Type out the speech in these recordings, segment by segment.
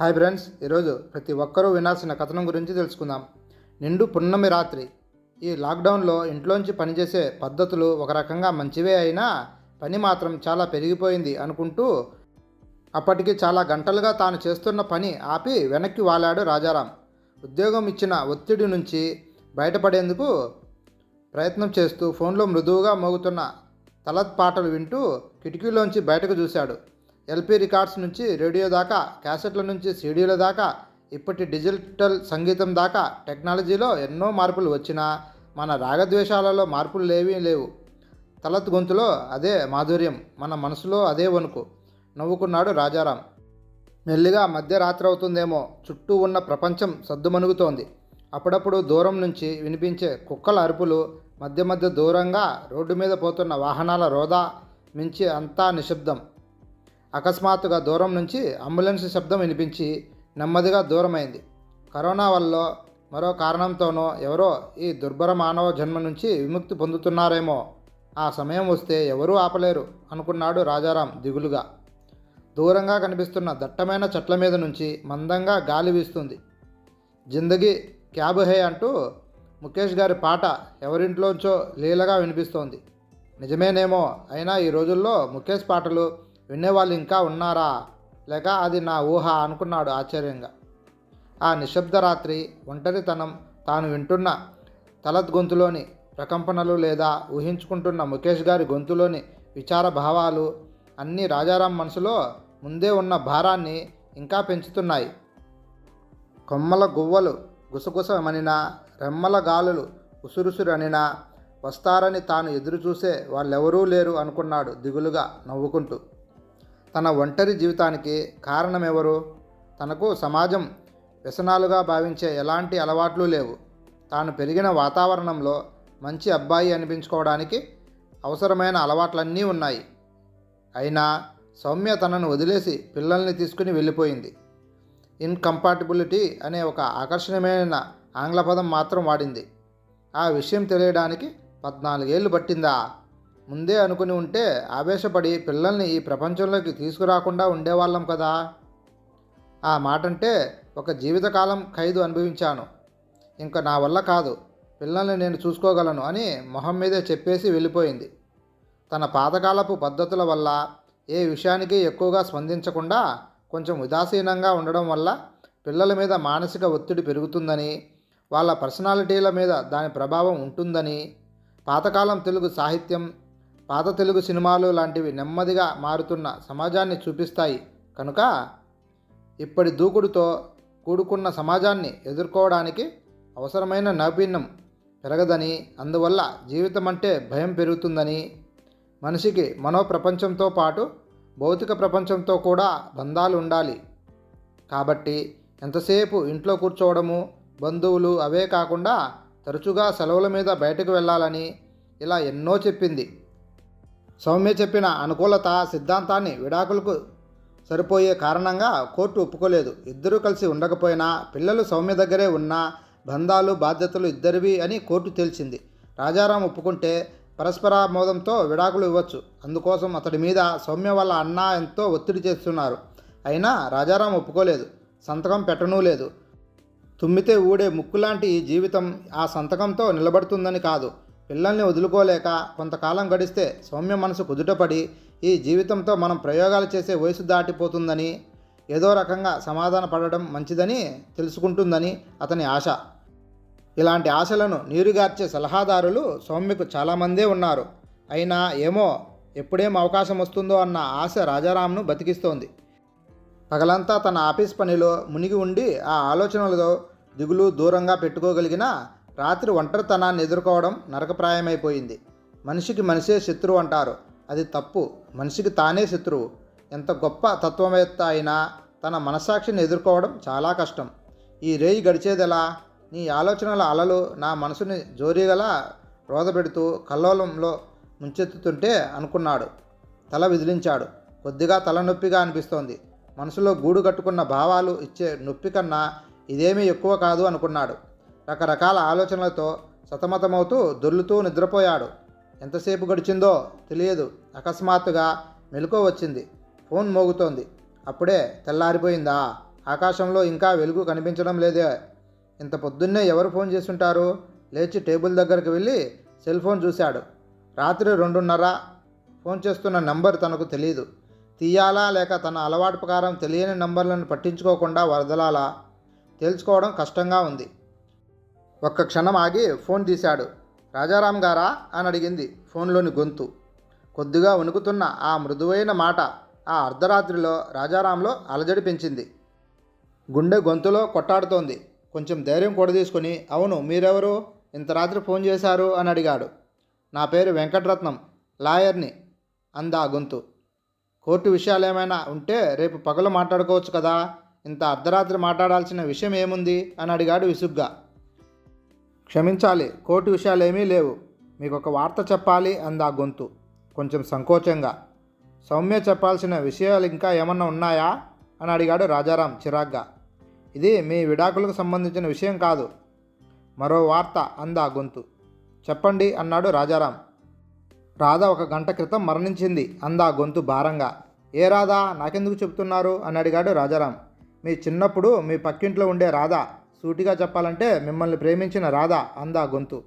Hi friends ఈరోజు ప్రతి ఒక్కరూ వినాల్సిన కథనం గురించి తెలుసుకుందాం. నిండు పున్నమి రాత్రి. ఈ లాక్డౌన్లో ఇంట్లోంచి పనిచేసే పద్ధతులు ఒక రకంగా మంచివే అయినా పని మాత్రం చాలా పెరిగిపోయింది అనుకుంటూ అప్పటికి చాలా గంటలుగా తాను చేస్తున్న పని ఆపి వెనక్కి వాలాడు రాజారాం. ఉద్యోగం ఇచ్చిన ఒత్తిడి నుంచి బయటపడేందుకు ప్రయత్నం చేస్తూ ఫోన్లో మృదువుగా మోగుతున్న తలత్ పాటలు వింటూ కిటికీలోంచి బయటకు చూశాడు. ఎల్పి రికార్డ్స్ నుంచి రేడియో దాకా క్యాసెట్ల నుంచి సీడీల దాకా ఇప్పటి డిజిటల్ సంగీతం దాకా టెక్నాలజీలో ఎన్నో మార్పులు వచ్చినా మన రాగద్వేషాలలో మార్పులు లేవీ లేవు. తలత్ గొంతులో అదే మాధుర్యం మన మనసులో అదే వణుకు. నవ్వుకున్నాడు రాజారాం. మెల్లిగా మధ్యరాత్రి అవుతుందేమో చుట్టూ ఉన్న ప్రపంచం సద్దుమణుగుతోంది. అప్పుడప్పుడు దూరం నుంచి వినిపించే కుక్కల అరుపులు మధ్య మధ్య దూరంగా రోడ్డు మీద పోతున్న వాహనాల రోదా మించి అంతా నిశ్శబ్దం. అకస్మాత్తుగా దూరం నుంచి అంబులెన్స్ శబ్దం వినిపించి నెమ్మదిగా దూరమైంది. కరోనా వల్ల మరో కారణంతోనో ఎవరో ఈ దుర్భర మానవ జన్మ నుంచి విముక్తి పొందుతున్నారేమో. ఆ సమయం వస్తే ఎవరూ ఆపలేరు అనుకున్నాడు రాజారాం దిగులుగా. దూరంగా కనిపిస్తున్న దట్టమైన చెట్ల మీద నుంచి మందంగా గాలి వీస్తుంది. జిందగీ క్యాబ్ హే అంటూ ముఖేష్ గారి పాట ఎవరింట్లోంచో లీలగా వినిపిస్తోంది. నిజమేనేమో అయినా ఈ రోజుల్లో ముఖేష్ పాటలు వినేవాళ్ళు ఇంకా ఉన్నారా? లేక అది నా ఊహ అనుకున్నాడు ఆశ్చర్యంగా. ఆ నిశ్శబ్ద రాత్రి ఒంటరితనం తాను వింటున్న తలత్ గొంతులోని ప్రకంపనలు లేదా ఊహించుకుంటున్న ముఖేష్ గారి గొంతులోని విచార భావాలు అన్నీ రాజారాం మనసులో ముందే ఉన్న భారాన్ని ఇంకా పెంచుతున్నాయి. కొమ్మల గువ్వలు గుసగుసమనినా రెమ్మల గాలులు ఉసురుసురనినా వస్తారని తాను ఎదురుచూసే వాళ్ళెవరూ లేరు అనుకున్నాడు దిగులుగా నవ్వుకుంటూ. తన ఒంటరి జీవితానికి కారణమెవరు? తనకు సమాజం వ్యసనాలుగా భావించే ఎలాంటి అలవాట్లు లేవు. తాను పెరిగిన వాతావరణంలో మంచి అబ్బాయి అనిపించుకోవడానికి అవసరమైన అలవాట్లన్నీ ఉన్నాయి. అయినా సౌమ్య తనను వదిలేసి పిల్లల్ని తీసుకుని వెళ్ళిపోయింది. ఇన్కంపాటిబిలిటీ అనే ఒక ఆకర్షణీయమైన ఆంగ్ల పదం మాత్రం వాడింది. ఆ విషయం తెలియడానికి పద్నాలుగేళ్ళు పట్టిందా? ముందే అనుకుని ఉంటే ఆవేశపడి పిల్లల్ని ఈ ప్రపంచంలోకి తీసుకురాకుండా ఉండేవాళ్ళం కదా. ఆ మాటంటే ఒక జీవితకాలం ఖైదు అనుభవించాను. ఇంకా నా వల్ల కాదు పిల్లల్ని నేను చూసుకోగలను అని మొహం మీదే చెప్పేసి వెళ్ళిపోయింది. తన పాతకాలపు పద్ధతుల వల్ల ఏ విషయానికి ఎక్కువగా స్పందించకుండా కొంచెం ఉదాసీనంగా ఉండడం వల్ల పిల్లల మీద మానసిక ఒత్తిడి పెరుగుతుందని వాళ్ళ పర్సనాలిటీల మీద దాని ప్రభావం ఉంటుందని పాతకాలం తెలుగు సాహిత్యం పాత తెలుగు సినిమాలు లాంటివి నెమ్మదిగా మారుతున్న సమాజాన్ని చూపిస్తాయి. కనుక ఇప్పటి దూకుడుతో కూడుకున్న సమాజాన్ని ఎదుర్కోవడానికి అవసరమైన నైపుణ్యం పెరగదని అందువల్ల జీవితం అంటే భయం పెరుగుతుందని మనిషికి మనోప్రపంచంతో పాటు భౌతిక ప్రపంచంతో కూడా బంధాలు ఉండాలి. కాబట్టి ఎంతసేపు ఇంట్లో కూర్చోవడము బంధువులు అవే కాకుండా తరచుగా సెలవుల మీద బయటకు వెళ్ళాలని ఇలా ఎన్నో చెప్పింది. సౌమ్య చెప్పిన అనుకూలత సిద్ధాంతాన్ని విడాకులకు సరిపోయే కారణంగా కోర్టు ఒప్పుకోలేదు. ఇద్దరూ కలిసి ఉండకపోయినా పిల్లలు సౌమ్య దగ్గరే ఉన్నా బంధాలు బాధ్యతలు ఇద్దరివి అని కోర్టు తేల్చింది. రాజారాం ఒప్పుకుంటే పరస్పరామోదంతో విడాకులు ఇవ్వచ్చు. అందుకోసం అతడి మీద సౌమ్య వాళ్ళ అన్న ఎంతో ఒత్తిడి చేస్తున్నారు. అయినా రాజారాం ఒప్పుకోలేదు. సంతకం పెట్టనూ లేదు. తుమ్మితే ఊడే ముక్కులాంటి ఈ జీవితం ఆ సంతకంతో నిలబడుతుందని కాదు. పిల్లల్ని వదులుకోలేక కొంతకాలం గడిస్తే సౌమ్య మనసు కుదుటపడి ఈ జీవితంతో మనం ప్రయోగాలు చేసే వయసు దాటిపోతుందని ఏదో రకంగా సమాధాన పడడం మంచిదని తెలుసుకుంటుందని అతని ఆశ. ఇలాంటి ఆశలను నీరుగార్చే సలహాదారులు సౌమ్యకు చాలామందే ఉన్నారు. అయినా ఏమో ఎప్పుడేం అవకాశం వస్తుందో అన్న ఆశ రాజారాంను బతికిస్తోంది. పగలంతా తన ఆఫీస్ పనిలో మునిగి ఉండి ఆ ఆలోచనలతో దిగులు దూరంగా పెట్టుకోగలిగిన రాత్రి ఒంటరితనాన్ని ఎదుర్కోవడం నరకప్రాయమైపోయింది. మనిషికి మనిషే శత్రువు అంటారు. అది తప్పు. మనిషికి తానే శత్రువు. ఎంత గొప్ప తత్వవేత్త అయినా తన మనస్సాక్షిని ఎదుర్కోవడం చాలా కష్టం. ఈ రేయి గడిచేదెలా? నీ ఆలోచనల అలలు నా మనసుని జోరీగల రోధపెడుతూ కల్లోలంలో ముంచెత్తుతుంటే అనుకున్నాడు. తల విదిలించాడు. కొద్దిగా తలనొప్పిగా అనిపిస్తోంది. మనసులో గూడు కట్టుకున్న భావాలు ఇచ్చే నొప్పి కన్నా ఇదేమీ ఎక్కువ కాదు అనుకున్నాడు. రకరకాల ఆలోచనలతో సతమతమవుతూ దొర్లుతూ నిద్రపోయాడు. ఎంతసేపు గడిచిందో తెలియదు. అకస్మాత్తుగా మెలకువ వచ్చింది. ఫోన్ మోగుతోంది. అప్పుడే తెల్లారిపోయిందా? ఆకాశంలో ఇంకా వెలుగు కనిపించడం లేదే. ఇంత పొద్దున్నే ఎవరు ఫోన్ చేస్తుంటారు? లేచి టేబుల్ దగ్గరికి వెళ్ళి సెల్ ఫోన్ చూశాడు. రాత్రి రెండున్నర. ఫోన్ చేస్తున్న నంబర్ తనకు తెలియదు తీయాలా లేక తన అలవాటు ప్రకారం తెలియని నంబర్లను పట్టించుకోకుండా వరదలాలా? తేల్చుకోవడం కష్టంగా ఉంది. ఒక్క క్షణం ఆగి ఫోన్ తీశాడు. రాజారాం గారా? అని అడిగింది ఫోన్లోని గొంతు. కొద్దిగా వణుకుతున్న ఆ మృదువైన మాట ఆ అర్ధరాత్రిలో రాజారాంలో అలజడి పెంచింది గుండె గొంతులో కొట్టాడుతోంది. కొంచెం ధైర్యం కూడదీసుకుని అవును మీరెవరు? ఇంత రాత్రి ఫోన్ చేశారు? అని అడిగాడు. నా పేరు వెంకటరత్నం లాయర్ని అందా గొంతు. కోర్టు విషయాలు ఏమైనా ఉంటే రేపు పగలు మాట్లాడుకోవచ్చు కదా? ఇంత అర్ధరాత్రి మాట్లాడాల్సిన విషయం ఏముంది? అని అడిగాడు విసుగ్గా. క్షమించాలి కోర్టు విషయాలు ఏమీ లేవు. మీకు ఒక వార్త చెప్పాలి అందా గొంతు. కొంచెం సంకోచంగా. సౌమ్య చెప్పాల్సిన విషయాలు ఇంకా ఏమన్నా ఉన్నాయా? అని అడిగాడు రాజారాం చిరాగ్గా. ఇది మీ విడాకులకు సంబంధించిన విషయం కాదు. మరో వార్త అందా గొంతు. చెప్పండి అన్నాడు రాజారాం. రాధ ఒక గంట క్రితం మరణించింది అందా గొంతు భారంగా. ఏ రాధా? నాకెందుకు చెప్తున్నారు? అని అడిగాడు రాజారాం. మీ చిన్నప్పుడు మీ పక్కింట్లో ఉండే రాధ. సూటిగా చెప్పాలంటే మిమ్మల్ని ప్రేమించిన రాధ అందా గొంతు.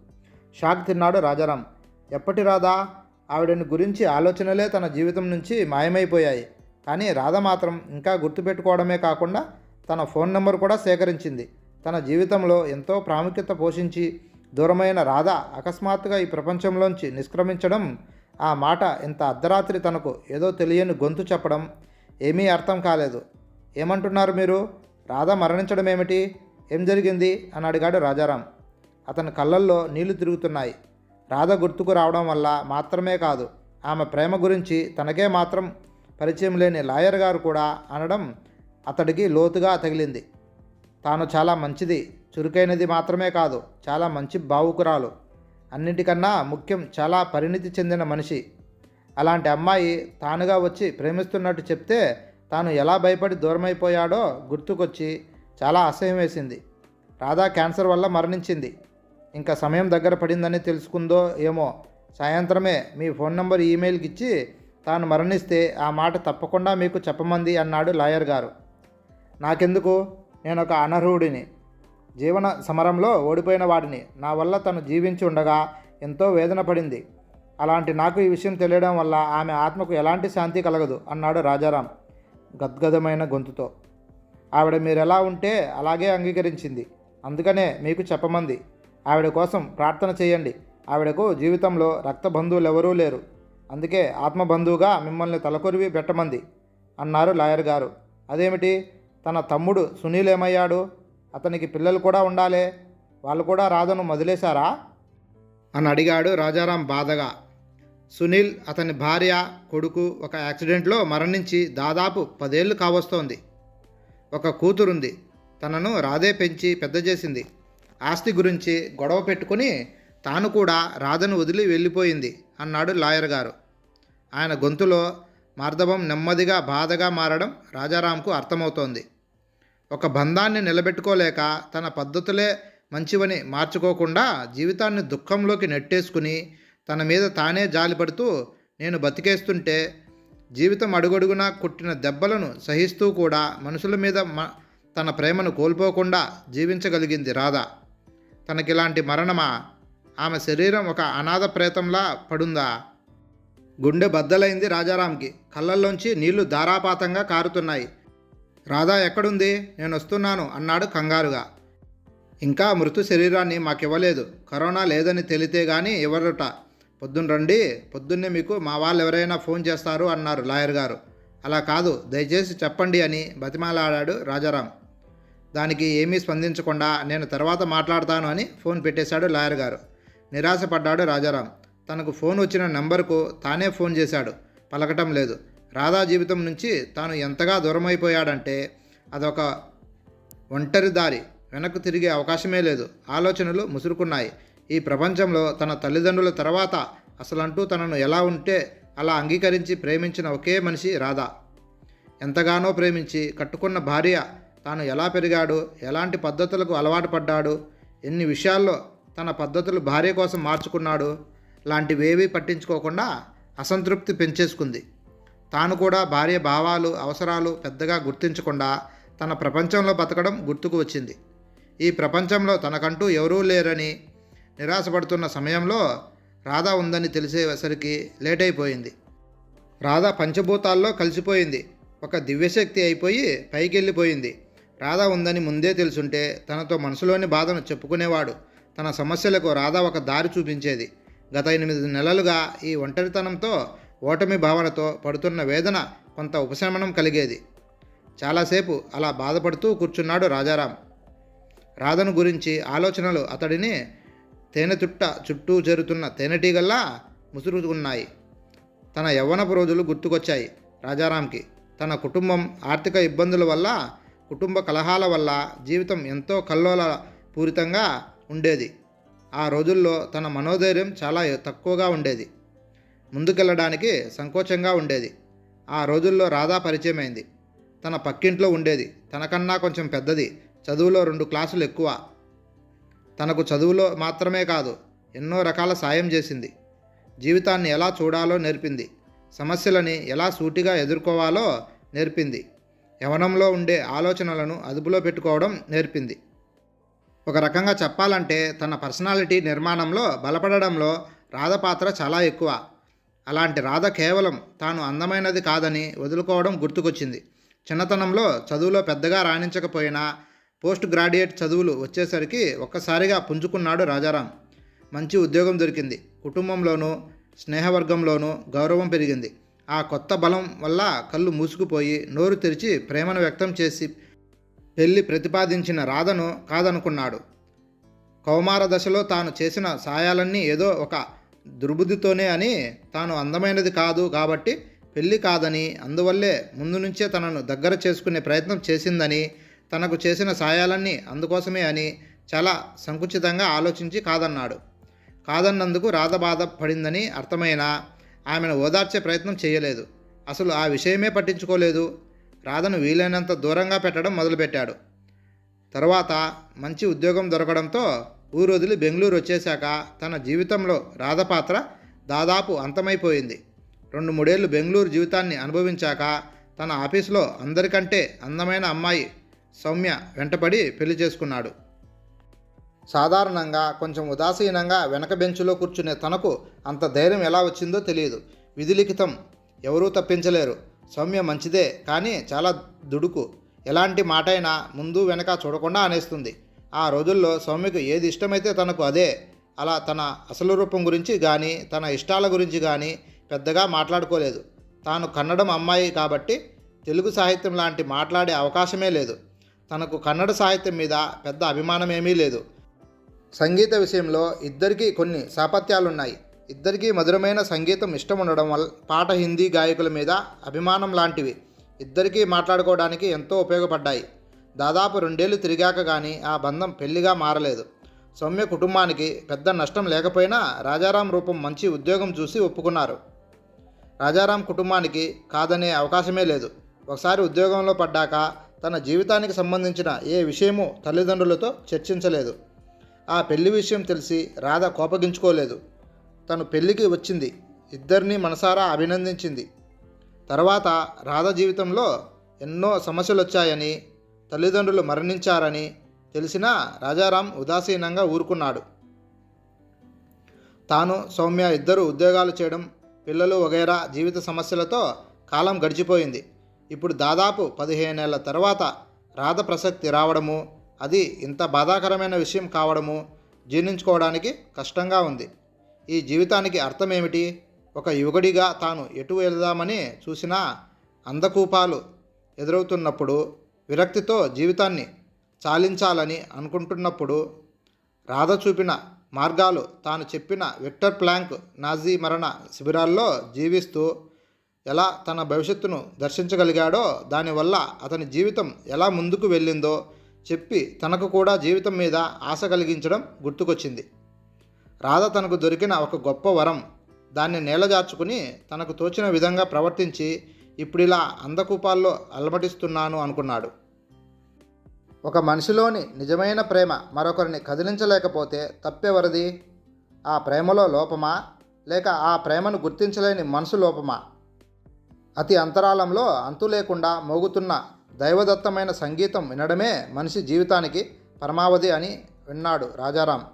షాక్ తిన్నాడు రాజారాం. ఎప్పటి రాధా? ఆవిడని గురించి ఆలోచనలే తన జీవితం నుంచి మాయమైపోయాయి. కానీ రాధ మాత్రం ఇంకా గుర్తుపెట్టుకోవడమే కాకుండా తన ఫోన్ నెంబర్ కూడా సేకరించింది. తన జీవితంలో ఎంతో ప్రాముఖ్యత పోషించి దూరమైన రాధ అకస్మాత్తుగా ఈ ప్రపంచంలోంచి నిష్క్రమించడం ఆ మాట ఇంత అర్ధరాత్రి తనకు ఏదో తెలియని గొంతు చెప్పడం ఏమీ అర్థం కాలేదు. ఏమంటున్నారు మీరు? రాధ మరణించడం ఏమిటి ఏం జరిగింది? అని అడిగాడు రాజారాం. అతని కళ్ళల్లో నీళ్ళు తిరుగుతున్నాయి. రాధ గుర్తుకు రావడం వల్ల మాత్రమే కాదు ఆమె ప్రేమ గురించి తనకే మాత్రం పరిచయం లేని లాయర్ గారు కూడా అనడం అతడికి లోతుగా తగిలింది. తాను చాలా మంచిది చురుకైనది మాత్రమే కాదు చాలా మంచి భావుకురాలు అన్నిటికన్నా ముఖ్యం చాలా పరిణితి చెందిన మనిషి. అలాంటి అమ్మాయి తానుగా వచ్చి ప్రేమిస్తున్నట్టు చెప్తే తాను ఎలా భయపడి దూరమైపోయాడో గుర్తుకొచ్చి చాలా అసహ్యం వేసింది. రాధా క్యాన్సర్ వల్ల మరణించింది. ఇంకా సమయం దగ్గర పడిందని తెలుసుకుందో ఏమో. సాయంత్రమే మీ ఫోన్ నంబర్ ఈమెయిల్కి ఇచ్చి తాను మరణిస్తే ఆ మాట తప్పకుండా మీకు చెప్పమంది అన్నాడు లాయర్ గారు. నాకెందుకు? నేను ఒక అనర్హుడిని. జీవన సమరంలో ఓడిపోయిన వాడిని. నా వల్ల తను జీవించి ఉండగా ఎంతో వేదన పడింది. అలాంటి నాకు ఈ విషయం తెలియడం వల్ల ఆమె ఆత్మకు ఎలాంటి శాంతి కలగదు అన్నాడు రాజారాం గద్గదమైన గొంతుతో. ఆవిడ మీరు ఎలా ఉంటే అలాగే అంగీకరించింది. అందుకనే మీకు చెప్పమంది. ఆవిడ కోసం ప్రార్థన చేయండి. ఆవిడకు జీవితంలో రక్త బంధువులు ఎవరూ లేరు. అందుకే ఆత్మబంధువుగా మిమ్మల్ని తలకొరివి పెట్టమంది అన్నారు లాయర్ గారు. అదేమిటి? తన తమ్ముడు సునీల్ ఏమయ్యాడు? అతనికి పిల్లలు కూడా ఉండాలే? వాళ్ళు కూడా రాధను వదిలేశారా? అని అడిగాడు రాజారాం బాధగా. సునీల్ అతని భార్య కొడుకు ఒక యాక్సిడెంట్లో మరణించి దాదాపు పదేళ్ళు కావస్తోంది. ఒక కూతురుంది. తనను రాధే పెంచి పెద్ద చేసింది. ఆస్తి గురించి గొడవ పెట్టుకుని తాను కూడా రాధను వదిలి వెళ్ళిపోయింది అన్నాడు లాయర్ గారు. ఆయన గొంతులో మార్దవం నెమ్మదిగా బాధగా మారడం రాజారాంకు అర్థమవుతోంది. ఒక బంధాన్ని నిలబెట్టుకోలేక తన పద్ధతులే మంచివని మార్చుకోకుండా జీవితాన్ని దుఃఖంలోకి నెట్టేసుకుని తన మీద తానే జాలిపడుతూ నేను బతికేస్తుంటే జీవితం అడుగడుగునా కొట్టిన దెబ్బలను సహిస్తూ కూడా మనుషుల మీద మ తన ప్రేమను కోల్పోకుండా జీవించగలిగింది రాధ. తనకిలాంటి మరణమా? ఆమె శరీరం ఒక అనాథ ప్రేతంలా పడుందా? గుండె బద్దలైంది రాజారాంకి. కళ్ళల్లోంచి నీళ్ళు ధారాపాతంగా కారుతున్నాయి. రాధా ఎక్కడుంది? నేను వస్తున్నాను అన్నాడు కంగారుగా. ఇంకా మృతు శరీరాన్ని మాకివ్వలేదు. కరోనా లేదని తెలితే గాని ఇవ్వరుట. పొద్దున్న రండి పొద్దున్నే మీకు మా వాళ్ళు ఎవరైనా ఫోన్ చేస్తారు అన్నారు లాయర్ గారు. అలా కాదు దయచేసి చెప్పండి అని బతిమాలాడాడు రాజారాం. దానికి ఏమీ స్పందించకుండా నేను తర్వాత మాట్లాడతాను అని ఫోన్ పెట్టేశాడు లాయర్ గారు. నిరాశపడ్డాడు రాజారాం. తనకు ఫోన్ వచ్చిన నెంబర్కు తానే ఫోన్ చేశాడు. పలకటం లేదు. రాధా జీవితం నుంచి తాను ఎంతగా దూరమైపోయాడంటే అదొక ఒంటరి దారి. వెనక్కు తిరిగే అవకాశమే లేదు. ఆలోచనలు ముసురుకున్నాయి. ఈ ప్రపంచంలో తన తల్లిదండ్రుల తర్వాత అసలంటూ తనను ఎలా ఉంటే అలా అంగీకరించి ప్రేమించిన ఒకే మనిషి రాధా. ఎంతగానో ప్రేమించి కట్టుకున్న భార్య తాను ఎలా పెరిగాడు ఎలాంటి పద్ధతులకు అలవాటు పడ్డాడు ఎన్ని విషయాల్లో తన పద్ధతులు భార్య కోసం మార్చుకున్నాడు లాంటివేవీ పట్టించుకోకుండా అసంతృప్తి పెంచేసుకుంది. తాను కూడా భార్య భావాలు అవసరాలు పెద్దగా గుర్తించకుండా తన ప్రపంచంలో బతకడం గుర్తుకు వచ్చింది. ఈ ప్రపంచంలో తనకంటూ ఎవరూ లేరని నిరాశపడుతున్న సమయంలో రాధ ఉందని తెలిసేసరికి లేట్ అయిపోయింది రాధ పంచభూతాల్లో కలిసిపోయింది. ఒక దివ్యశక్తి అయిపోయి పైకెళ్ళిపోయింది. రాధా రాధ ఉందని ముందే తెలుసుంటే తనతో మనసులోని బాధను చెప్పుకునేవాడు. తన సమస్యలకు రాధ ఒక దారి చూపించేది. గత ఎనిమిది నెలలుగా ఈ ఒంటరితనంతో ఓటమి భావనతో పడుతున్న వేదన కొంత ఉపశమనం కలిగేది. చాలాసేపు అలా బాధపడుతూ కూర్చున్నాడు రాజారాం. రాధను గురించి ఆలోచనలు అతడిని తేనెతుట్ట చుట్టూ చేరుతున్న తేనెటీగల్లా ముసురుకున్నాయి. తన యవ్వనపు రోజులు గుర్తుకొచ్చాయి రాజారాంకి. తన కుటుంబం ఆర్థిక ఇబ్బందుల వల్ల కుటుంబ కలహాల వల్ల జీవితం ఎంతో కల్లోల పూరితంగా ఉండేది. ఆ రోజుల్లో తన మనోధైర్యం చాలా తక్కువగా ఉండేది. ముందుకెళ్ళడానికి సంకోచంగా ఉండేది. ఆ రోజుల్లో రాధా పరిచయమైంది. తన పక్కింట్లో ఉండేది. తనకన్నా కొంచెం పెద్దది. చదువులో రెండు క్లాసులు ఎక్కువ. తనకు చదువులో మాత్రమే కాదు ఎన్నో రకాల సాయం చేసింది. జీవితాన్ని ఎలా చూడాలో నేర్పింది. సమస్యలని ఎలా సూటిగా ఎదుర్కోవాలో నేర్పింది. యవనంలో ఉండే ఆలోచనలను అదుపులో పెట్టుకోవడం నేర్పింది. ఒక రకంగా చెప్పాలంటే తన పర్సనాలిటీ నిర్మాణంలో బలపడడంలో రాధ పాత్ర చాలా ఎక్కువ. అలాంటి రాధ కేవలం తాను అందమైనది కాదని వదులుకోవడం గుర్తుకొచ్చింది. చిన్నతనంలో చదువులో పెద్దగా రాణించకపోయినా పోస్ట్ గ్రాడ్యుయేట్ చదువులు వచ్చేసరికి ఒక్కసారిగా పుంజుకున్నాడు రాజారాం. మంచి ఉద్యోగం దొరికింది. కుటుంబంలోనూ స్నేహవర్గంలోనూ గౌరవం పెరిగింది. ఆ కొత్త బలం వల్ల కళ్ళు మూసుకుపోయి నోరు తెరిచి ప్రేమను వ్యక్తం చేసి పెళ్ళి ప్రతిపాదించిన రాధను కాదనుకున్నాడు. కౌమార దశలో తాను చేసిన సాయాలన్నీ ఏదో ఒక దుర్బుద్ధితోనే అని తాను అందమైనది కాదు కాబట్టి పెళ్ళి కాదని అందువల్లే ముందు నుంచే తనను దగ్గర చేసుకునే ప్రయత్నం చేసిందని తనకు చేసిన సాయాలన్నీ అందుకోసమే అని చాలా సంకుచితంగా ఆలోచించి కాదన్నాడు. కాదన్నందుకు రాధ బాధపడిందని అర్థమైనా ఆమెను ఓదార్చే ప్రయత్నం చేయలేదు. అసలు ఆ విషయమే పట్టించుకోలేదు. రాధను వీలైనంత దూరంగా పెట్టడం మొదలుపెట్టాడు. తర్వాత మంచి ఉద్యోగం దొరకడంతో ఊరు వదిలి బెంగళూరు వచ్చేశాక తన జీవితంలో రాధ పాత్ర దాదాపు అంతమైపోయింది. రెండు మూడేళ్ళు బెంగళూరు జీవితాన్ని అనుభవించాక తన ఆఫీసులో అందరికంటే అందమైన అమ్మాయి సౌమ్య వెంటపడి పెళ్ళి చేసుకున్నాడు. సాధారణంగా కొంచెం ఉదాసీనంగా వెనక బెంచులో కూర్చునే తనకు అంత ధైర్యం ఎలా వచ్చిందో తెలియదు. విధిలిఖితం ఎవరూ తప్పించలేరు. సౌమ్య మంచిదే కానీ చాలా దుడుకు. ఎలాంటి మాటైనా ముందు వెనక చూడకుండా అనేస్తుంది. ఆ రోజుల్లో సౌమ్యకు ఏది ఇష్టమైతే తనకు అదే. అలా తన అసలు రూపం గురించి కానీ తన ఇష్టాల గురించి కానీ పెద్దగా మాట్లాడుకోలేదు. తాను కన్నడం అమ్మాయి కాబట్టి తెలుగు సాహిత్యం లాంటి మాట్లాడే అవకాశమే లేదు. తనకు కన్నడ సాహిత్యం మీద పెద్ద అభిమానం ఏమీ లేదు. సంగీత విషయంలో ఇద్దరికీ కొన్ని సాపత్యాలున్నాయి. ఇద్దరికీ మధురమైన సంగీతం ఇష్టం ఉండడం వల్ల పాట హిందీ గాయకుల మీద అభిమానం లాంటివి ఇద్దరికీ మాట్లాడుకోవడానికి ఎంతో ఉపయోగపడ్డాయి. దాదాపు రెండేళ్ళు తిరిగాక కానీ ఆ బంధం పెళ్ళిగా మారలేదు. సౌమ్య కుటుంబానికి పెద్ద నష్టం లేకపోయినా రాజారాం రూపం మంచి ఉద్యోగం చూసి ఒప్పుకున్నారు. రాజారాం కుటుంబానికి కాదనే అవకాశమే లేదు. ఒకసారి ఉద్యోగంలో పడ్డాక తన జీవితానికి సంబంధించిన ఏ విషయమూ తల్లిదండ్రులతో చర్చించలేదు. ఆ పెళ్ళి విషయం తెలిసి రాధ కోపగించుకోలేదు. తను పెళ్ళికి వచ్చింది. ఇద్దరిని మనసారా అభినందించింది. తర్వాత రాధ జీవితంలో ఎన్నో సమస్యలు వచ్చాయని తల్లిదండ్రులు మరణించారని తెలిసినా రాజారాం ఉదాసీనంగా ఊరుకున్నాడు. తాను సౌమ్య ఇద్దరు ఉద్యోగాలు చేయడం పిల్లలు వగైరా జీవిత సమస్యలతో కాలం గడిచిపోయింది. ఇప్పుడు దాదాపు పదిహేనేళ్ళ తర్వాత రాధ ప్రసక్తి రావడము అది ఇంత బాధాకరమైన విషయం కావడము జీర్ణించుకోవడానికి కష్టంగా ఉంది. ఈ జీవితానికి అర్థం ఏమిటి ఒక యువకుడిగా తాను ఎటు వెళదామని చూసినా అందకూపాలు ఎదురవుతున్నప్పుడు విరక్తితో జీవితాన్ని చాలించాలని అనుకుంటున్నప్పుడు రాధ చూపిన మార్గాలు తాను చెప్పిన విక్టర్ ప్లాంక్ నాజీ మరణ శిబిరాల్లో జీవిస్తూ ఎలా తన భవిష్యత్తును దర్శించగలిగాడో దానివల్ల అతని జీవితం ఎలా ముందుకు వెళ్ళిందో చెప్పి తనకు కూడా జీవితం మీద ఆశ కలిగించడం గుర్తుకొచ్చింది. రాధ తనకు దొరికిన ఒక గొప్ప వరం. దాన్ని నేలజార్చుకుని తనకు తోచిన విధంగా ప్రవర్తించి ఇప్పుడిలా అందకూపాల్లో అలమటిస్తున్నాను అనుకున్నాడు. ఒక మనిషిలోని నిజమైన ప్రేమ మరొకరిని కదిలించలేకపోతే తప్పెవరిది ఆ ప్రేమలో లోపమా? లేక ఆ ప్రేమను గుర్తించలేని మనసు లోపమా? అతి అంతరాలంలో అంతు లేకుండా మోగుతున్న దైవదత్తమైన సంగీతం వినడమే మనిషి జీవితానికి పరమావధి అని విన్నాడు రాజారాం.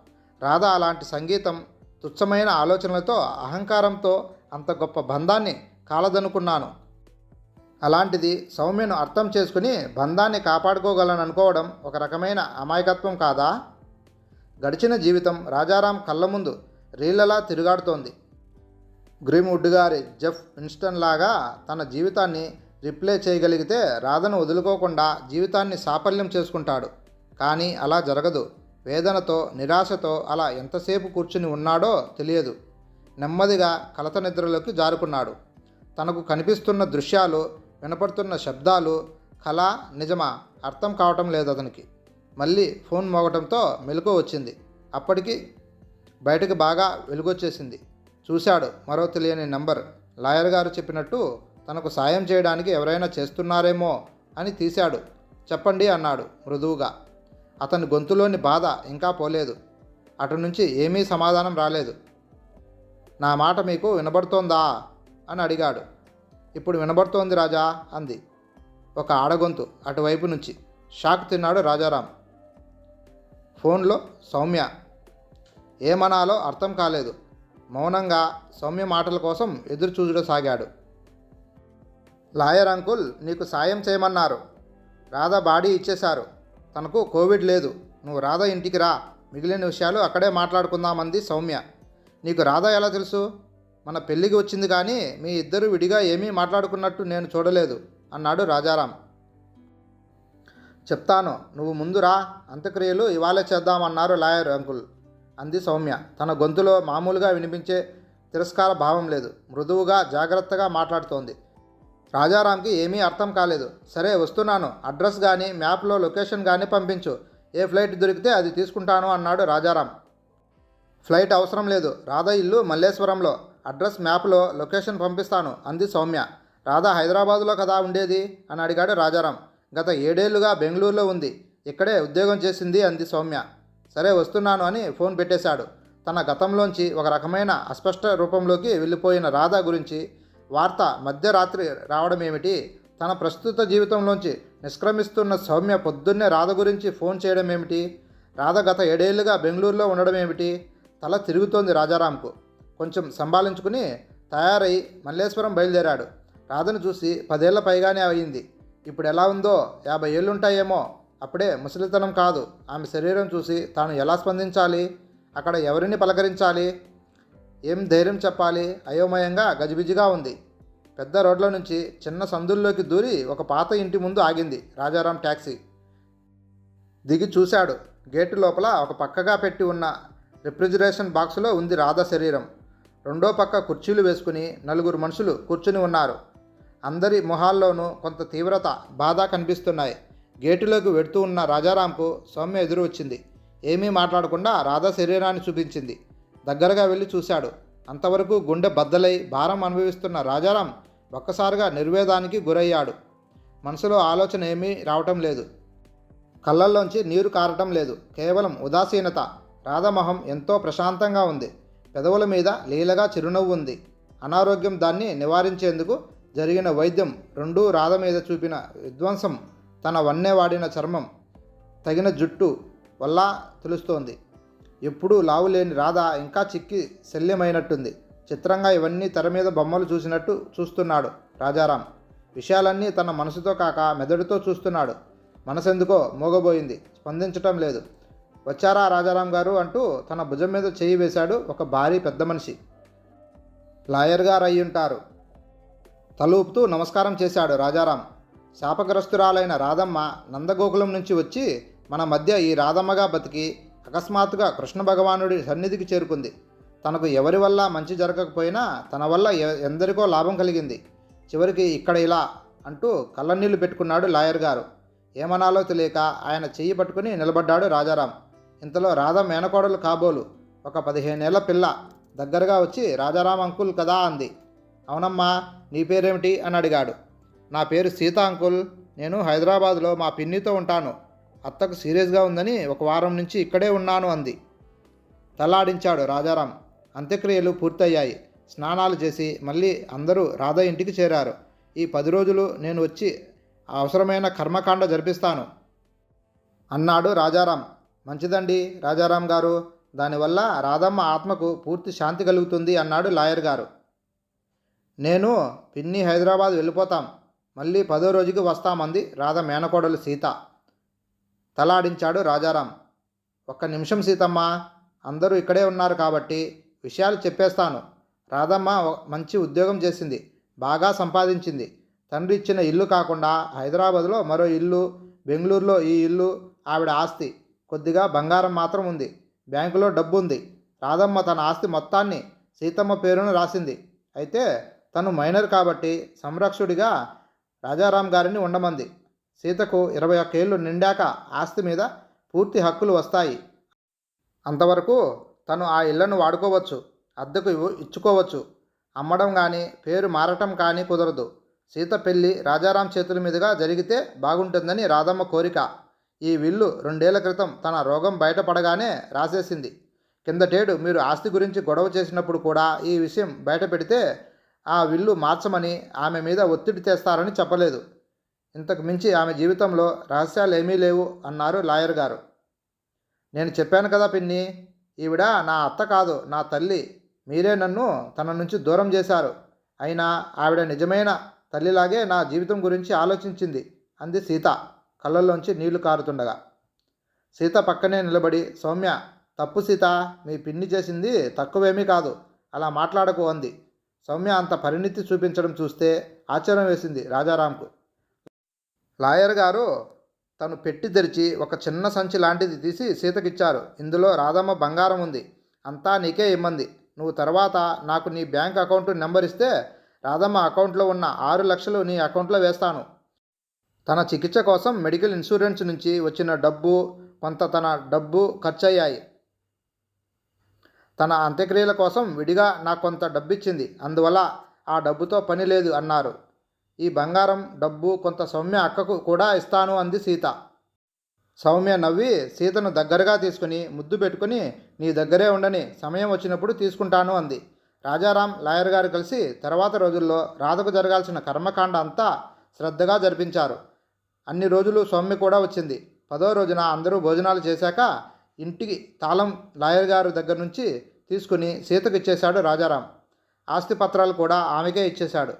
రాధ అలాంటి సంగీతం తుచ్చమైన ఆలోచనలతో అహంకారంతో అంత గొప్ప బంధాన్ని కాలదనుకున్నాను. అలాంటిది సౌమ్యను అర్థం చేసుకుని బంధాన్ని కాపాడుకోగలను అనుకోవడం ఒక రకమైన అమాయకత్వం కాదా? గడిచిన జీవితం రాజారాం కళ్ళ ముందు రీళ్ళలా తిరుగాడుతోంది. గ్రీమ్వుడ్ గారి జెఫ్ ఇన్స్టన్ లాగా తన జీవితాన్ని రిప్లే చేయగలిగితే రాధను వదులుకోకుండా జీవితాన్ని సాఫల్యం చేసుకుంటాడు. కానీ అలా జరగదు. వేదనతో నిరాశతో అలా ఎంతసేపు కూర్చుని ఉన్నాడో తెలియదు. నెమ్మదిగా కలత నిద్రలోకి జారుకున్నాడు. తనకు కనిపిస్తున్న దృశ్యాలు వినపడుతున్న శబ్దాలు కళ నిజమా? అర్థం కావటం లేదు అతనికి. మళ్ళీ ఫోన్ మోగటంతో మెలకు వచ్చింది. అప్పటికి బయటకు బాగా వెలుగొచ్చేసింది. చూశాడు. మరో తెలియని నంబర్. లాయర్ గారు చెప్పినట్టు తనకు సాయం చేయడానికి ఎవరైనా చేస్తున్నారేమో అని తీశాడు. చెప్పండి అన్నాడు మృదువుగా. అతని గొంతులోని బాధ ఇంకా పోలేదు. అటు నుంచి ఏమీ సమాధానం రాలేదు. నా మాట మీకు వినబడుతోందా? అని అడిగాడు. ఇప్పుడు వినబడుతోంది రాజా అంది. ఒక ఆడగొంతు అటువైపు నుంచి. షాక్ తిన్నాడు రాజారాం. ఫోన్లో సౌమ్య. ఏమనాలో అర్థం కాలేదు. మౌనంగా సౌమ్య మాటల కోసం ఎదురు చూడసాగాడు లాయర్ అంకుల్ నీకు సాయం చేయమన్నారు. రాధ బాడీ ఇచ్చేశారు. తనకు కోవిడ్ లేదు. నువ్వు రాధ ఇంటికి రా. మిగిలిన విషయాలు అక్కడే మాట్లాడుకుందామంది సౌమ్య. నీకు రాధ ఎలా తెలుసు? మన పెళ్ళికి వచ్చింది కానీ మీ ఇద్దరు విడిగా ఏమీ మాట్లాడుకున్నట్టు నేను చూడలేదు అన్నాడు రాజారాం. చెప్తాను నువ్వు ముందు రా. అంత్యక్రియలు ఇవాళే చేద్దామన్నారు లాయర్ అంకుల్. అంది సౌమ్య. తన గొంతులో మామూలుగా వినిపించే తిరస్కార భావం లేదు. మృదువుగా జాగ్రత్తగా మాట్లాడుతోంది. రాజారాంకి ఏమీ అర్థం కాలేదు. సరే వస్తున్నాను. అడ్రస్ కానీ మ్యాప్లో లొకేషన్ కానీ పంపించు. ఏ ఫ్లైట్ దొరికితే అది తీసుకుంటాను అన్నాడు రాజారాం. ఫ్లైట్ అవసరం లేదు. రాధ ఇల్లు మల్లేశ్వరంలో. అడ్రస్ మ్యాప్లో లొకేషన్ పంపిస్తాను అంది సౌమ్య. రాధ హైదరాబాదులో కదా ఉండేది? అని అడిగాడు రాజారాం. గత ఏడేళ్ళుగా బెంగళూరులో ఉంది. ఇక్కడే ఉద్యోగం చేసింది అంది సౌమ్య. సరే వస్తున్నాను అని ఫోన్ పెట్టేశాడు. తన గతంలోంచి ఒక రకమైన అస్పష్ట రూపంలోకి వెళ్ళిపోయిన రాధ గురించి వార్త మధ్యరాత్రి రావడం ఏమిటి తన ప్రస్తుత జీవితంలోంచి నిష్క్రమిస్తున్న సౌమ్య పొద్దున్నే రాధ గురించి ఫోన్ చేయడం ఏమిటి రాధ గత ఏడేళ్ళుగా బెంగళూరులో ఉండడం ఏమిటి తల తిరుగుతోంది రాజారాంకు. కొంచెం సంభాళించుకుని తయారై మల్లేశ్వరం బయలుదేరాడు. రాధను చూసి పదేళ్ళ పైగానే అయింది. ఇప్పుడు ఎలా ఉందో? యాభై ఏళ్ళుంటాయేమో? అప్పుడే ముసలితనం కాదు. ఆమె శరీరం చూసి తాను ఎలా స్పందించాలి? అక్కడ ఎవరిని పలకరించాలి? ఏం ధైర్యం చెప్పాలి? అయోమయంగా గజిబిజిగా ఉంది. పెద్ద రోడ్ల నుంచి చిన్న సందుల్లోకి దూరి ఒక పాత ఇంటి ముందు ఆగింది రాజారాం ట్యాక్సీ దిగి చూశాడు. గేటు లోపల ఒక పక్కగా పెట్టి ఉన్న రిఫ్రిజిరేషన్ బాక్సులో ఉంది రాధ శరీరం. రెండో పక్క కుర్చీలు వేసుకుని నలుగురు మనుషులు కూర్చుని ఉన్నారు. అందరి మొహాల్లోనూ కొంత తీవ్రత బాధ కనిపిస్తున్నాయి. గేటులోకి వెడుతూ ఉన్న రాజారాంకు సౌమ్య ఎదురు వచ్చింది. ఏమీ మాట్లాడకుండా రాధా శరీరాన్ని చూపించింది. దగ్గరగా వెళ్ళి చూశాడు. అంతవరకు గుండె బద్దలై భారం అనుభవిస్తున్న రాజారాం ఒక్కసారిగా నిర్వేదానికి గురయ్యాడు. మనసులో ఆలోచన ఏమీ రావటం లేదు. కళ్ళల్లోంచి నీరు కారటం లేదు. కేవలం ఉదాసీనత. రాధమొహం ఎంతో ప్రశాంతంగా ఉంది. పెదవుల మీద లీలగా చిరునవ్వు ఉంది. అనారోగ్యం దాన్ని నివారించేందుకు జరిగిన వైద్యం రెండూ రాధ మీద చూపిన విధ్వంసం తన వన్నే వాడిన చర్మం తగిన జుట్టు వల్ల తెలుస్తోంది. ఎప్పుడూ లావు లేని రాధ ఇంకా చిక్కి శల్యమైనట్టుంది. చిత్రంగా ఇవన్నీ తెర మీద బొమ్మలు చూసినట్టు చూస్తున్నాడు రాజారాం. విషయాలన్నీ తన మనసుతో కాక మెదడుతో చూస్తున్నాడు. మనసెందుకో మోగబోయింది. స్పందించటం లేదు. వచ్చారా రాజారాం గారు అంటూ తన భుజం మీద చేయి వేశాడు ఒక భారీ పెద్ద మనిషి. లాయర్ గారు అయ్యుంటారు తలూపుతూ నమస్కారం చేశాడు రాజారాం. శాపగ్రస్తురాలైన రాధమ్మ నందగోకులం నుంచి వచ్చి మన మధ్య ఈ రాధమ్మగా బతికి అకస్మాత్తుగా కృష్ణ భగవానుడి సన్నిధికి చేరుకుంది. తనకు ఎవరి వల్ల మంచి జరగకపోయినా తన వల్ల ఎ- ఎందరికో లాభం కలిగింది. చివరికి ఇక్కడ ఇలా అంటూ కళ్ళనీళ్ళు పెట్టుకున్నాడు లాయర్ గారు. ఏమనాలో తెలియక ఆయన చెయ్యి పట్టుకుని నిలబడ్డాడు రాజారాం. ఇంతలో రాధ మేనకోడలు కాబోలు. ఒక పదిహేనేళ్ళ పిల్ల. దగ్గరగా వచ్చి రాజారాం అంకుల్ కదా అంది. అవునమ్మా నీ పేరేమిటి అని అడిగాడు. నా పేరు సీతా అంకుల్. నేను హైదరాబాద్లో మా పిన్నితో ఉంటాను. అత్తకు సీరియస్గా ఉందని ఒక వారం నుంచి ఇక్కడే ఉన్నాను అంది. తలాడించాడు రాజారాం. అంత్యక్రియలు పూర్తయ్యాయి. స్నానాలు చేసి మళ్ళీ అందరూ రాధ ఇంటికి చేరారు. ఈ పది రోజులు నేను వచ్చి అవసరమైన కర్మకాండ జరిపిస్తాను. అన్నాడు రాజారాం. మంచిదండి రాజారాం గారు. దానివల్ల రాధమ్మ ఆత్మకు పూర్తి శాంతి కలుగుతుంది అన్నాడు లాయర్ గారు. నేను పిన్ని హైదరాబాద్ వెళ్ళిపోతాం. మళ్ళీ పదో రోజుకి వస్తామంది. రాధ మేనకోడలు సీత. తలాడించాడు రాజారాం. ఒక్క నిమిషం సీతమ్మ అందరూ ఇక్కడే ఉన్నారు కాబట్టి విషయాలు చెప్పేస్తాను. రాధమ్మ మంచి ఉద్యోగం చేసింది. బాగా సంపాదించింది. తండ్రి ఇచ్చిన ఇల్లు కాకుండా హైదరాబాద్లో మరో ఇల్లు బెంగళూరులో ఈ ఇల్లు ఆవిడ ఆస్తి. కొద్దిగా బంగారం మాత్రం ఉంది. బ్యాంకులో డబ్బు ఉంది రాధమ్మ తన ఆస్తి మొత్తాన్ని సీతమ్మ పేరును రాసింది. అయితే తను మైనర్ కాబట్టి సంరక్షుడిగా రాజారాం గారిని ఉండమంది. సీతకు ఇరవై ఒక్కేళ్ళు నిండాక ఆస్తి మీద పూర్తి హక్కులు వస్తాయి. అంతవరకు తను ఆ ఇళ్ళను వాడుకోవచ్చు అద్దెకు ఇచ్చుకోవచ్చు. అమ్మడం కానీ పేరు మారటం కానీ కుదరదు. సీత పెళ్ళి రాజారాం చేతుల మీదుగా జరిగితే బాగుంటుందని రాధమ్మ కోరిక. ఈ విల్లు రెండేళ్ళ క్రితం తన రోగం బయటపడగానే రాసేసింది. కిందటేడు మీరు ఆస్తి గురించి గొడవ చేసినప్పుడు కూడా ఈ విషయం బయట పెడితే ఆ విల్లు మార్చమని ఆమె మీద ఒత్తిడి తెస్తారని చెప్పలేదు. ఇంతకు మించి ఆమె జీవితంలో రహస్యాలు ఏమీ లేవు అన్నారు లాయర్ గారు. నేను చెప్పాను కదా పిన్ని ఈవిడ నా అత్త కాదు నా తల్లి. మీరే నన్ను తన నుంచి దూరం చేశారు. అయినా ఆవిడ నిజమైన తల్లిలాగే నా జీవితం గురించి ఆలోచించింది అంది సీత కళ్ళల్లోంచి నీళ్ళు కారుతుండగా. సీత పక్కనే నిలబడి సౌమ్య తప్పు సీత మీ పిన్ని చేసింది తక్కువేమీ కాదు అలా మాట్లాడకు అంది. సౌమ్య అంత పరిణితి చూపించడం చూస్తే ఆశ్చర్యం వేసింది రాజారాంకు. లాయర్ గారు తను పెట్టి తెరిచి ఒక చిన్న సంచి లాంటిది తీసి సీతకిచ్చారు. ఇందులో రాధమ్మ బంగారం ఉంది. అంతా నీకే ఇమ్మంది. నువ్వు తర్వాత నాకు నీ బ్యాంక్ అకౌంట్ నెంబర్ ఇస్తే రాధమ్మ అకౌంట్లో ఉన్న ఆరు లక్షలు నీ అకౌంట్లో వేస్తాను. తన చికిత్స కోసం మెడికల్ ఇన్సూరెన్స్ నుంచి వచ్చిన డబ్బు కొంత తన డబ్బు ఖర్చయ్యాయి. తన అంత్యక్రియల కోసం విడిగా నాకు కొంత డబ్బిచ్చింది. అందువల్ల ఆ డబ్బుతో పని లేదు అన్నారు. ఈ బంగారం డబ్బు కొంత సౌమ్య అక్కకు కూడా ఇస్తాను అంది సీత. సౌమ్య నవ్వి సీతను దగ్గరగా తీసుకుని ముద్దు పెట్టుకుని నీ దగ్గరే ఉండని సమయం వచ్చినప్పుడు తీసుకుంటాను అంది. రాజారాం లాయర్ గారు కలిసి తర్వాత రోజుల్లో రాధకు జరగాల్సిన కర్మకాండ అంతా శ్రద్ధగా జరిపించారు. అన్ని రోజులు సౌమ్య కూడా వచ్చింది. పదో రోజున అందరూ భోజనాలు చేశాక ఇంటికి తాళం లాయర్ గారి దగ్గర నుంచి తీసుకుని సీతకు ఇచ్చేశాడు రాజారాం. ఆస్తి పత్రాలు కూడా ఆమెకే ఇచ్చేశాడు.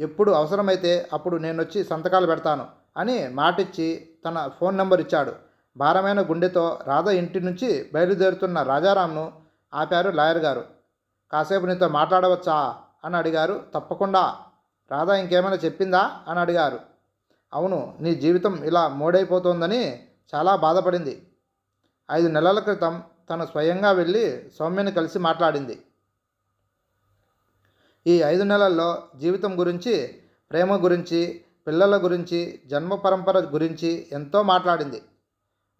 ఎప్పుడు అవసరమైతే అప్పుడు నేను వచ్చి సంతకాలు పెడతాను అని మాటిచ్చి తన ఫోన్ నెంబర్ ఇచ్చాడు. భారమైన గుండెతో రాధ ఇంటి నుంచి బయలుదేరుతున్న రాజారాంను ఆపారు లాయర్ గారు. కాసేపు నీతో మాట్లాడవచ్చా? అని అడిగారు. తప్పకుండా. రాధ ఇంకేమైనా చెప్పిందా? అని అడిగారు. అవును నీ జీవితం ఇలా మోడైపోతోందని చాలా బాధపడింది. ఐదు నెలల క్రితం తను స్వయంగా వెళ్ళి సౌమ్యని కలిసి మాట్లాడింది. ఈ ఐదు నెలల్లో జీవితం గురించి ప్రేమ గురించి పిల్లల గురించి జన్మ పరంపర గురించి ఎంతో మాట్లాడింది.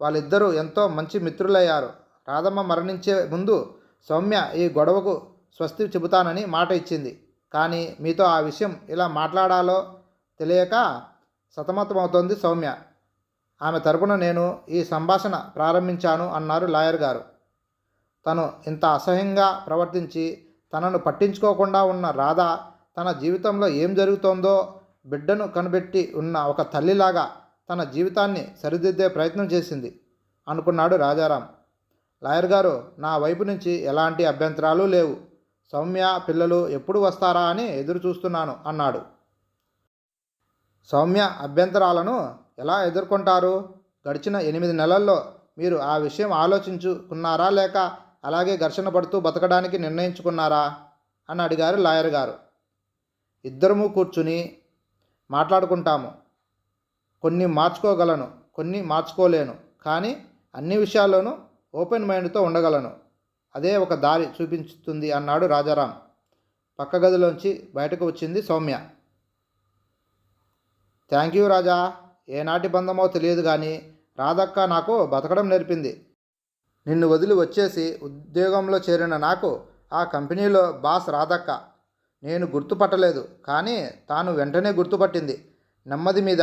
వాళ్ళిద్దరూ ఎంతో మంచి మిత్రులయ్యారు. రాధమ్మ మరణించే ముందు సౌమ్య ఈ గొడవకు స్వస్తి చెబుతానని మాట ఇచ్చింది. కానీ మీతో ఆ విషయం ఇలా మాట్లాడాలో తెలియక సతమతమవుతోంది సౌమ్య. ఆమె తరపున నేను ఈ సంభాషణ ప్రారంభించాను అన్నారు లాయర్ గారు. తను ఇంత అసహ్యంగా ప్రవర్తించి తనను పట్టించుకోకుండా ఉన్న రాధ తన జీవితంలో ఏం జరుగుతోందో బిడ్డను కనిపెట్టి ఉన్న ఒక తల్లిలాగా తన జీవితాన్ని సరిదిద్దే ప్రయత్నం చేసింది అనుకున్నాడు రాజారాం. లాయర్ గారు నా వైపు నుంచి ఎలాంటి అభ్యంతరాలు లేవు. సౌమ్య పిల్లలు ఎప్పుడు వస్తారా అని ఎదురు చూస్తున్నాను అన్నాడు. సౌమ్య అభ్యంతరాలను ఎలా ఎదుర్కొంటారు? గడిచిన ఎనిమిది నెలల్లో మీరు ఆ విషయం ఆలోచించుకున్నారా? లేక అలాగే ఘర్షణ పడుతూ బతకడానికి నిర్ణయించుకున్నారా? అని అడిగారు లాయర్ గారు. ఇద్దరము కూర్చుని మాట్లాడుకుంటాము. కొన్ని మార్చుకోగలను కొన్ని మార్చుకోలేను. కానీ అన్ని విషయాల్లోనూ ఓపెన్ మైండ్తో ఉండగలను. అదే ఒక దారి చూపించుతుంది అన్నాడు రాజారాం. పక్క గదిలోంచి బయటకు వచ్చింది సౌమ్య. థ్యాంక్ యూ రాజా. ఏనాటి బంధమో తెలియదు కానీ రాధక్క నాకు బతకడం నేర్పింది. నిన్ను వదిలి వచ్చేసి ఉద్యోగంలో చేరిన నాకు ఆ కంపెనీలో బాస్ రాధక్క. నేను గుర్తుపట్టలేదు కానీ తాను వెంటనే గుర్తుపట్టింది. నెమ్మది మీద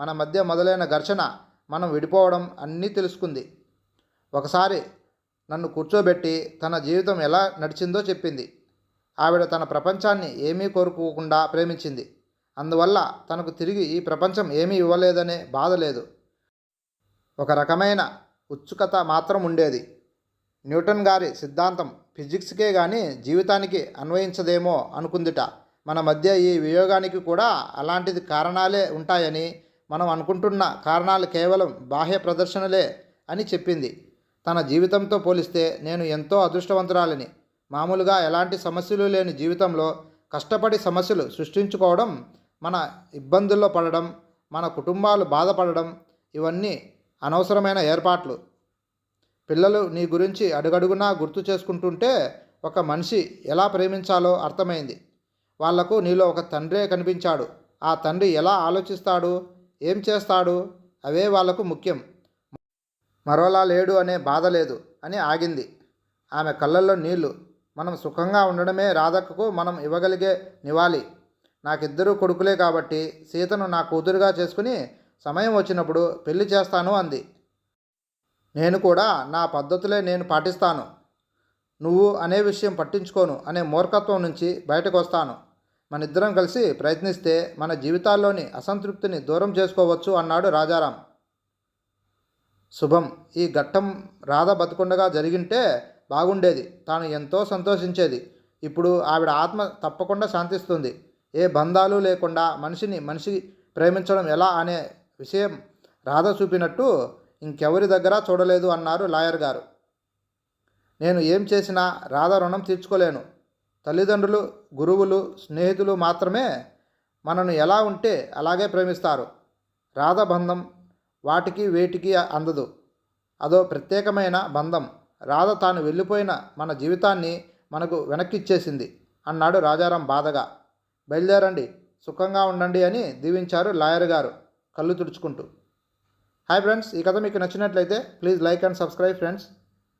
మన మధ్య మొదలైన ఘర్షణ మనం విడిపోవడం అన్నీ తెలుసుకుంది. ఒకసారి నన్ను కూర్చోబెట్టి తన జీవితం ఎలా నడిచిందో చెప్పింది. ఆవిడ తన ప్రపంచాన్ని ఏమీ కోరుకోకుండా ప్రేమించింది. అందువల్ల తనకు తిరిగి ఈ ప్రపంచం ఏమీ ఇవ్వలేదనే బాధ లేదు. ఒక రకమైన ఉత్సుకత మాత్రం ఉండేది. న్యూటన్ గారి సిద్ధాంతం ఫిజిక్స్కే కానీ జీవితానికి అన్వయించదేమో అనుకుందిట. మన మధ్య ఈ వియోగానికి కూడా అలాంటిది కారణాలే ఉంటాయని మనం అనుకుంటున్న కారణాలు కేవలం బాహ్య ప్రదర్శనలే అని చెప్పింది. తన జీవితంతో పోలిస్తే నేను ఎంతో అదృష్టవంతురాలని. మామూలుగా ఎలాంటి సమస్యలు లేని జీవితంలో కష్టపడి సమస్యలు సృష్టించుకోవడం మన ఇబ్బందుల్లో పడడం మన కుటుంబాలు బాధపడడం ఇవన్నీ అనవసరమైన ఏర్పాట్లు. పిల్లలు నీ గురించి అడుగడుగునా గుర్తు చేసుకుంటుంటే ఒక మనిషి ఎలా ప్రేమించాలో అర్థమైంది. వాళ్ళకు నీలో ఒక తండ్రే కనిపించాడు. ఆ తండ్రి ఎలా ఆలోచిస్తాడు? ఏం చేస్తాడు? అవే వాళ్ళకు ముఖ్యం. మరోలా లేడు అనే బాధ లేదు అని ఆగింది. ఆమె కళ్ళల్లో నీళ్ళు. మనం సుఖంగా ఉండడమే రాధక్కకు మనం ఇవ్వగలిగే నివాళి. నాకిద్దరూ కొడుకులే కాబట్టి సీతను నా కూతురుగా చేసుకుని సమయం వచ్చినప్పుడు పెళ్ళి చేస్తాను అంది. నేను కూడా నా పద్ధతులే నేను పాటిస్తాను. నువ్వు అనే విషయం పట్టించుకోను అనే మూర్ఖత్వం నుంచి బయటకు వస్తాను మన ఇద్దరం కలిసి ప్రయత్నిస్తే మన జీవితాల్లోని అసంతృప్తిని దూరం చేసుకోవచ్చు అన్నాడు రాజారాం. శుభం. ఈ ఘట్టం రాధ బతుకుండగా జరిగింటే బాగుండేది. తాను ఎంతో సంతోషించేది. ఇప్పుడు ఆవిడ ఆత్మ తప్పకుండా శాంతిస్తుంది. ఏ బంధాలు లేకుండా మనిషిని మనిషి ప్రేమించడం ఎలా అనే విషయం రాధ చూపినట్టు ఇంకెవరి దగ్గర చూడలేదు అన్నారు లాయర్ గారు. నేను ఏం చేసినా రాధ రుణం తీర్చుకోలేను. తల్లిదండ్రులు గురువులు స్నేహితులు మాత్రమే మనను ఎలా ఉంటే అలాగే ప్రేమిస్తారు. రాధ బంధం వాటికి వేటికి అందదు. అదో ప్రత్యేకమైన బంధం. రాధ తాను వెళ్ళిపోయిన మన జీవితాన్ని మనకు వెనక్కిచ్చేసింది అన్నాడు రాజారాం బాధగా. బయలుదేరండి సుఖంగా ఉండండి అని దీవించారు లాయర్ గారు కళ్ళు తుడుచుకుంటూ. హాయ్ ఫ్రెండ్స్ ఈ కథ మీకు నచ్చినట్లయితే please like and subscribe friends.